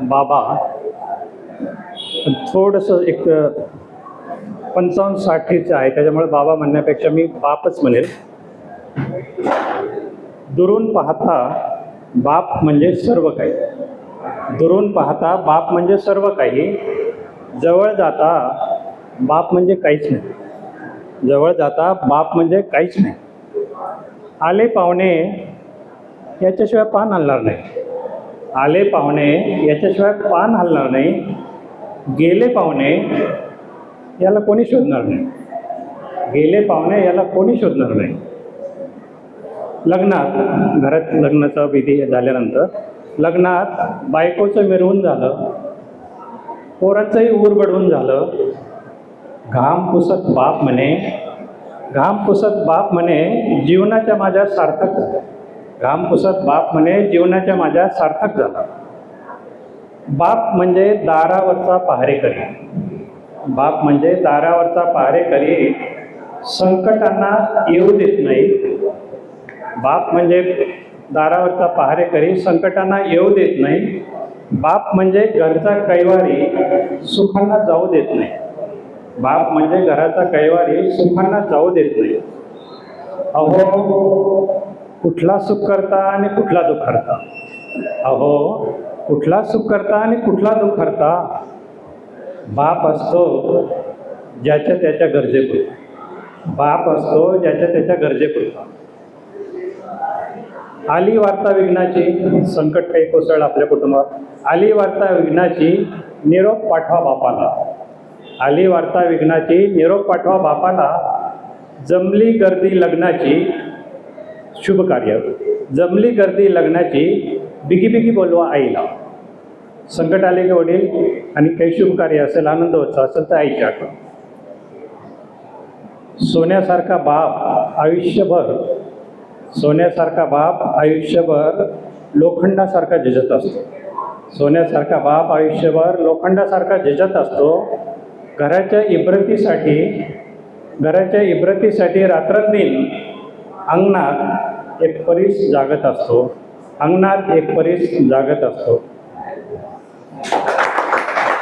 बाबा. थोडंसं एक पंचावन्न साठीचं आहे. त्याच्यामुळे बाबा म्हणण्यापेक्षा मी बापच म्हणेल. दुरून पाहता बाप म्हणजे सर्व काही. दुरून पाहता बाप म्हणजे सर्व काही. जवळ जाता बाप म्हणजे काहीच नाही. जवळ जाता बाप म्हणजे काहीच नाही. आले पाहुणे याच्याशिवाय पान आणणार नाही. आले पाहुणे याच्याशिवाय पान हलणार नाही. गेले पाहुणे याला कोणी शोधणार नाही. गेले पाहुणे याला कोणी शोधणार नाही. लग्नात घरात लग्नाचा विधी झाल्यानंतर लग्नात बायकोचं मिरवून झालं पोराचंही ऊर बडवून झालं. घाम पुसत बाप म्हणे घाम पुसत बाप म्हणे जीवनाच्या माझ्या सार्थक झालं बाप म्हणे जीवनाच्या माझ्या सार्थक झाला. बाप म्हणजे दारावरचा पहारेकरी बाप म्हणजे दारावरचा पहारेकरी संकटांना येऊ देत नाही. बाप म्हणजे दारावरचा पहारेकरी संकटांना येऊ देत नाही. बाप म्हणजे घरचा कैवारी सुखांना जाऊ देत नाही. बाप म्हणजे घराचा कैवारी सुखांना जाऊ देत नाही. अहो कुठला सुख करता आणि कुठला दुःख करता? अहो कुठला सुख करता आणि कुठला दुःख करता? बाप असतो ज्याच्या त्याच्या गरजेपुरता. बाप असतो ज्याच्या त्याच्या गरजेपुरता. आली वार्ता विघ्नाची संकट काही कोसळ आपल्या कुटुंबात. आली वार्ता विघ्नाची निरोप पाठवा बापाला. आली वार्ता विघ्नाची निरोप पाठवा बापाला. जमली गर्दी लग्नाची शुभ कार्य जमली गर्दी लग्नाची बिगी बिगी बोलवा आईला. संकट आले की वडील आणि काही शुभ कार्य असेल आनंद उत्सव असेल तर आईची आठवण सोन्यासारखा बाप आयुष्यभर सोन्यासारखा बाप आयुष्यभर लोखंडासारखा झिजत असतो. सोन्यासारखा बाप आयुष्यभर लोखंडासारखा झिजत असतो. घराच्या इब्रतीसाठी घराच्या इब्रतीसाठी रात्रंदिन अंगणात एक परीस जागत असतो. अंगणात एक परीस जागत असतो.